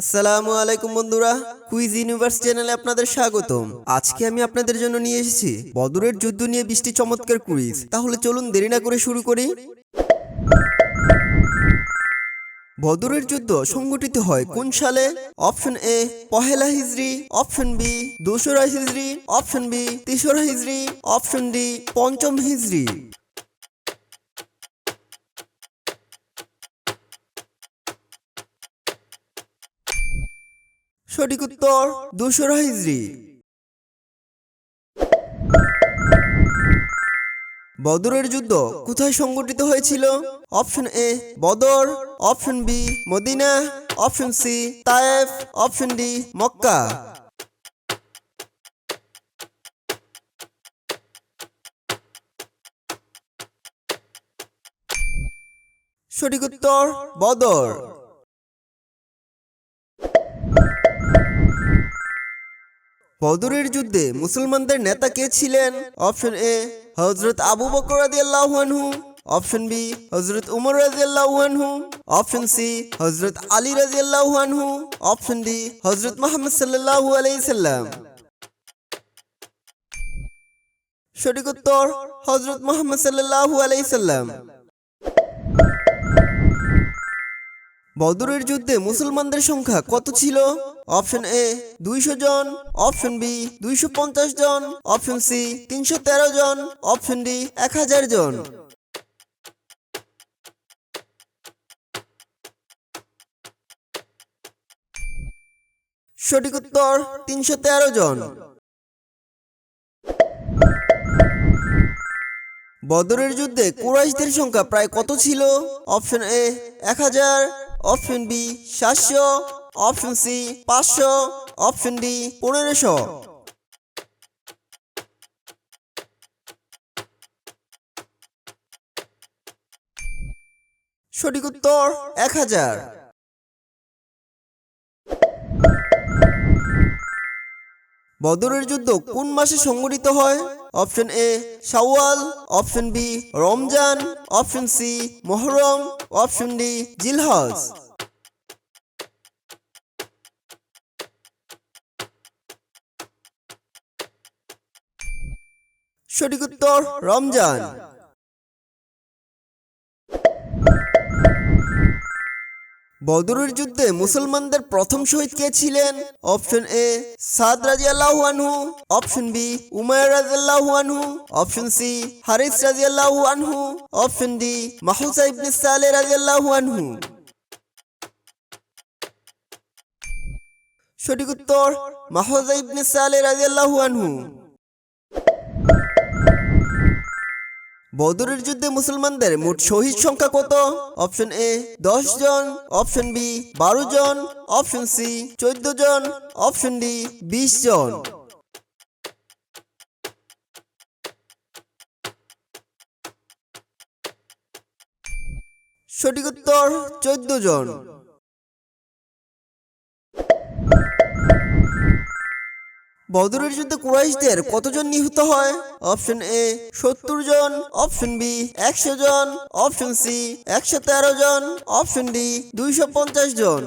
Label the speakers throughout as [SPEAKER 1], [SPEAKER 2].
[SPEAKER 1] আসসালামু আলাইকুম বন্ধুরা, কুইজ ইউনিভার্স চ্যানেলে আপনাদের স্বাগতম। আজকে আমি আপনাদের জন্য নিয়ে এসেছি বদরের যুদ্ধ নিয়ে বৃষ্টি চমৎকার কুইজ। তাহলে চলুন দেরি না করে শুরু করি। বদরের যুদ্ধ সংগঠিত হয় কোন সালে? অপশন এ, পহেলা হিজরি। অপশন বি, দোসরা হিজরি। অপশন বি, তেসরা হিজরি। অপশন ডি, পঞ্চম হিজরি। সঠিক উত্তর দোসরা হিজরি বদরের যুদ্ধ কোথায় সংগঠিত হয়েছিল? Option A, Badr, option B, Medina, option C, Taif, option D, Mecca. সঠিক উত্তর, বদর। বদরের যুদ্ধে মুসলমানদের নেতা কে ছিলেন? অপশন এ হজরত আবু বকর রাদিয়াল্লাহু আনহু। অপশন বি হজরত উমর রাদিয়াল্লাহু আনহু। অপশন সি হজরত আলী রাদিয়াল্লাহু আনহু। অপশন ডি হজরত মুহাম্মদ সাল্লাল্লাহু আলাইহি সঠিক উত্তর হজরত মুহাম্মদ সাল্লাল্লাহু আলাইহি বদরের যুদ্ধে মুসলমানদের সংখ্যা কত ছিল? অপশন এ দুইশো জন। অপশন বি দুইশো পঞ্চাশ জন। অপশন সি তিনশো তেরো জন। অপশন ডি এক হাজার জন। সঠিক উত্তর, তিনশো তেরো জন। বদরের যুদ্ধে কুরাইশদের সংখ্যা প্রায় কত ছিল? অপশন এ এক হাজার। অপশন বি সাতশো অপশন সি পাঁচশো অপশন ডি পনেরোশো। সঠিক উত্তর এক হাজার। বদরের যুদ্ধ কোন মাসে সংঘটিত হয়? অপশন এ শাওয়াল, অপশন বি রমজান, অপশন সি মহরম, অপশন ডি জিলহজ। সঠিক উত্তর, রমজান। বদরের যুদ্ধে মুসলমানদের প্রথম শহীদ কে ছিলেন? অপশন এ, সাদ রাজিয়াল্লাহু আনহু। অপশন বি উমায় রাজিয়াল্লাহু আনহু। অপশন সি, হারিস রাজিয়াল্লাহু আনহু। অপশন ডি মাহুসা ইবনে সালে রাজিয়াল্লাহু আনহু। সঠিক উত্তর মাহুজা ইবনে সালে রাজিয়াল্লাহু আনহু। বদরের যুদ্ধে মুসলমানদের মোট শহীদ সংখ্যা কত? অপশন এ দশ জন। অপশন বি বারো জন। অপশন সি চোদ্দ জন। অপশন ডি বিশ জন। সঠিক উত্তর, চোদ্দ জন। বদরের যুদ্ধে কুরাইশদের কতজন নিহত হয়? অপশন এ সত্তর জন। অপশন বি একশো জন। অপশন সি একশো তেরো জন। অপশন ডি দুইশো পঞ্চাশ জন।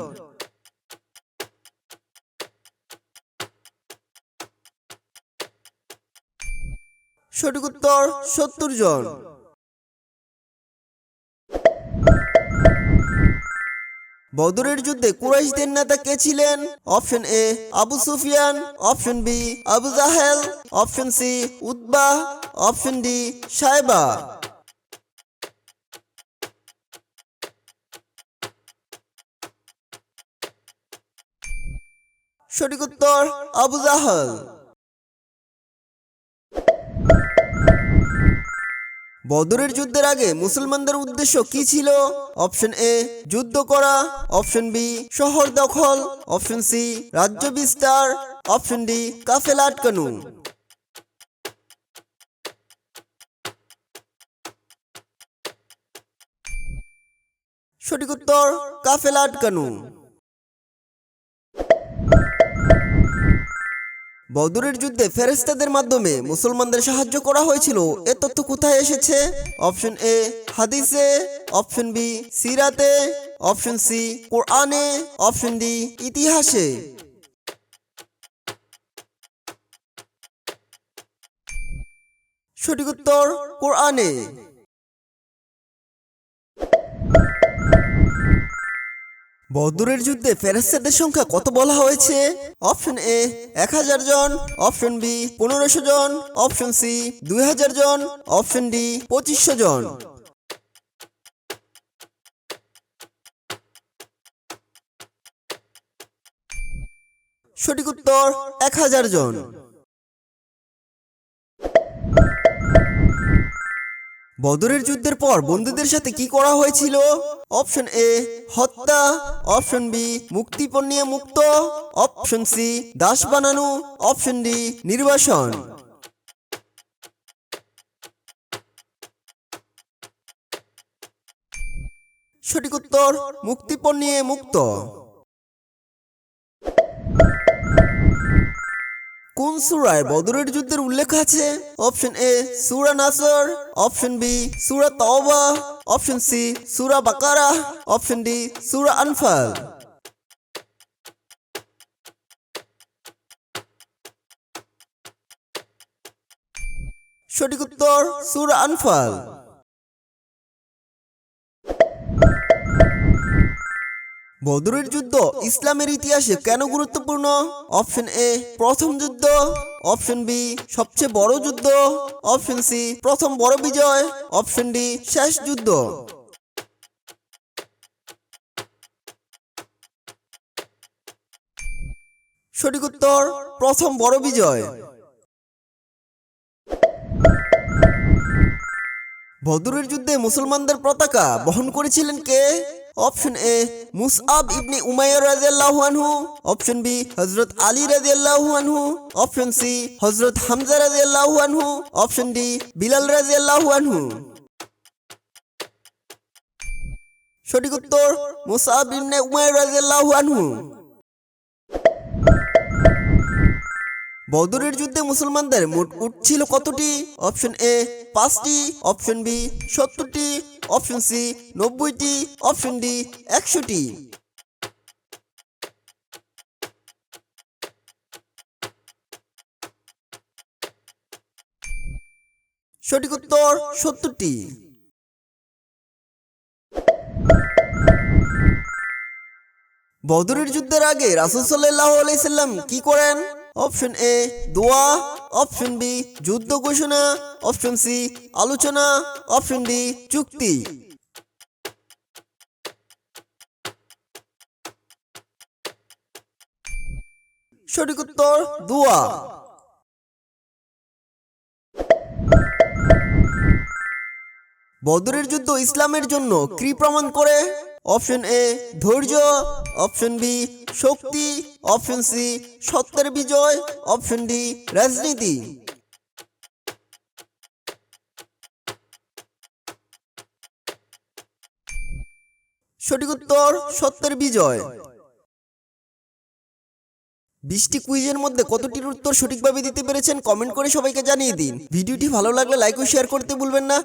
[SPEAKER 1] সঠিক উত্তর, সত্তর জন। বদরের যুদ্ধে কুরাইশদের নেতা কে ছিলেন? Option A, Abu Sufyan, option B, Abu Jahl, option C Utbah option D, Shaybah. সঠিক উত্তর, আবু জাহেল। বদরের যুদ্ধের আগে মুসলমানদের উদ্দেশ্য কি ছিল? অপশন এ, যুদ্ধ করা। অপশন বি, শহর দখল। অপশন সি, রাজ্য বিস্তার। অপশন ডি, কাফেলা আটকানো। সঠিক উত্তর, কাফেলা আটকানো। বদরের যুদ্ধে ফেরেস্তাদের মাধ্যমে মুসলমানদের সাহায্য করা হয়েছিল। এ তথ্য কোথায় এসেছে? অপশন এ, হাদিসে। অপশন বি, সিরাতে। অপশন সি, কোরআনে। অপশন ডি, ইতিহাসে। সঠিক উত্তর, কোরআনে। বদরের যুদ্ধে ফেরেস্তাদের সংখ্যা কত বলা হয়েছে? অপশন এ এক হাজার জন। অপশন বি পনেরোশো জন। অপশন সি দুই হাজার জন। অপশন ডি পঁচিশশো জন। সঠিক উত্তর, এক হাজার জন। বদরের যুদ্ধের পর বন্ধুদের সাথে কি করা হয়েছিল? অপশন এ, হত্যা। অপশন বি, মুক্তিপণ নিয়ে মুক্ত। অপশন সি, দাস বানানো। অপশন ডি, নির্বাসন। সঠিক উত্তর, মুক্তিপণ নিয়ে মুক্ত। কোন সূরায় বদরের যুদ্ধের উল্লেখ আছে? অপশন এ সুরা নাসর। অপশন বি সুরা তওবা। অপশন সি সুরা বাকারা। অপশন ডি সুরা আনফাল। সঠিক উত্তর, সুরা আনফাল। বদরের যুদ্ধ ইসলামের ইতিহাসে কেন গুরুত্বপূর্ণ? অপশন এ প্রথম যুদ্ধ। অপশন বি সবচেয়ে বড় যুদ্ধ। অপশন সি প্রথম বড় বিজয়। অপশন ডি শেষ যুদ্ধ। সঠিক উত্তর, প্রথম বড় বিজয়। বদরের যুদ্ধে মুসলমানদের পতাকা বহন করেছিলেন কে? অপশন এ মুসআব ইবনে উমাইয়া রাদিয়াল্লাহু আনহু অপশন বি হযরত আলী রাদিয়াল্লাহু আনহু অপশন সি হযরত হামজা রাদিয়াল্লাহু আনহু অপশন ডি বিলাল রাদিয়াল্লাহু আনহু সঠিক উত্তর মুসআব ইবনে উমাইয়া রাদিয়াল্লাহু আনহু বদরের যুদ্ধে মুসলমানদের মোট উট ছিল কতটি? অপশন এ পাঁচটি। অপশন বি সত্তরটি। অপশন সি নব্বইটি অপশন ডি একশোটি। সঠিক উত্তর সত্তরটি। বদরের যুদ্ধের আগে রাসুল সাল্লাহ আলাইসাল্লাম কি করেন? অপশন এ, দোয়া অপশন বি, যুদ্ধ ঘোষণা। অপশন সি, আলোচনা। অপশন ডি, চুক্তি। সঠিক উত্তর, দোয়া। বদরের যুদ্ধ ইসলামের জন্য কি প্রমাণ করে? অপশন এ ধৈর্য অপশন বি শক্তি অপশন সি সত্যের বিজয় অপশন ডি রাজনীতি সঠিক উত্তর সত্যের বিজয় বিশটি কুইজের মধ্যে কতটির উত্তর সঠিকভাবে দিতে পেরেছেন, কমেন্ট করে সবাইকে জানিয়ে দিন। ভিডিওটি ভালো লাগলে লাইক ও শেয়ার করতে ভুলবেন না।